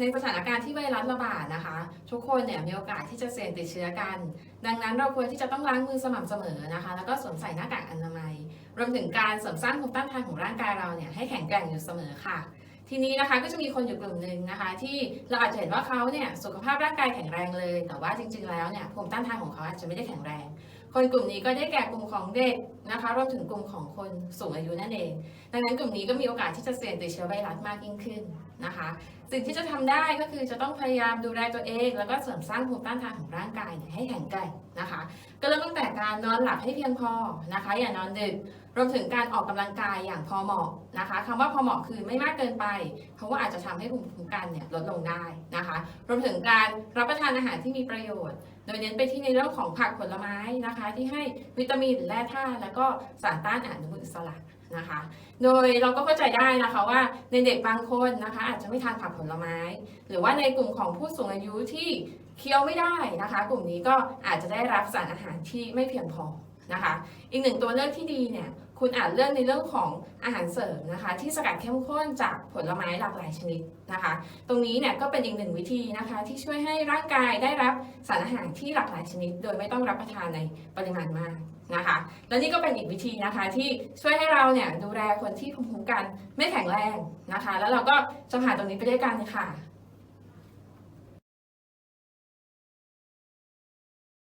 ในสถานการณ์ที่ไวรัสระบาดนะคะ ทุกคนเนี่ยมีโอกาสที่จะเสี่ยงติดเชื้อกัน ดังนั้นเราควรที่จะต้องล้างมือสม่ำเสมอนะคะ แล้วก็สวมใส่หน้ากากอนามัย รวมถึงการเสริมสร้างภูมิต้านทานของร่างกายเราเนี่ยให้แข็งแกร่งอยู่เสมอค่ะ ทีนี้นะคะก็จะมีคนอยู่กลุ่มหนึ่งนะคะ ที่เราอาจจะเห็นว่าเขาเนี่ยสุขภาพร่างกายแข็งแรงเลย แต่ว่าจริง ๆ แล้วเนี่ยภูมิต้านทานของเขาอาจจะไม่ได้แข็งแรง คนกลุ่มนี้ก็ได้แก่กลุ่มของเด็กนะคะรวมถึงกลุ่มของคนสูงอายุนั่นเอง ดังนั้นกลุ่มนี้ก็มีโอกาสที่จะเสี่ยงติดเชื้อไวรัสมากยิ่งขึ้นนะคะ สิ่งที่จะทำได้ก็คือจะต้องพยายามดูแลตัวเอง แล้วก็เสริมสร้างภูมิต้านทานของร่างกายให้แข็งแกร่งนะคะ ก็เริ่มตั้งแต่การนอนหลับให้เพียงพอนะคะ อย่านอนดึกรวมถึงการออกกำลังกายอย่างพอเหมาะนะคะคำว่าพอเหมาะคือไม่มากเกินไป เพราะว่าอาจจะทำให้ภูมิคุ้มกันเนี่ยลดลงได้นะคะ รวมถึงการรับประทานอาหารที่มีประโยชน์ โดยเน้นไปที่ในเรื่องของผักผลไม้นะคะที่ให้วิตามินแร่ธาตุแล้วก็สารต้านอนุมูลอิสระนะคะ โดยเราก็เข้าใจได้นะคะว่าในเด็กบางคนนะคะอาจจะไม่ทานผักผลไม้ หรือว่าในกลุ่มของผู้สูงอายุที่เคี้ยวไม่ได้นะคะ กลุ่มนี้ก็อาจจะได้รับสารอาหารที่ไม่เพียงพอนะคะ อีกหนึ่งตัวเลือกที่ดีเนี่ย คุณอาจเลือกในเรื่องของอาหารเสริมนะคะ ที่สกัดเข้มข้นจากผลไม้หลากหลายชนิดนะคะ ตรงนี้เนี่ยก็เป็นอีกหนึ่งวิธีนะคะ ที่ช่วยให้ร่างกายได้รับสารอาหารที่หลากหลายชนิด โดยไม่ต้องรับประทานในปริมาณมากนะคะ และนี่ก็เป็นอีกวิธีนะคะที่ช่วยให้เราเนี่ยดูแลคนที่ภูมิคุ้มกันไม่แข็งแรงนะคะ แล้วเราก็จะผ่านตรงนี้ไปด้วยกันค่ะ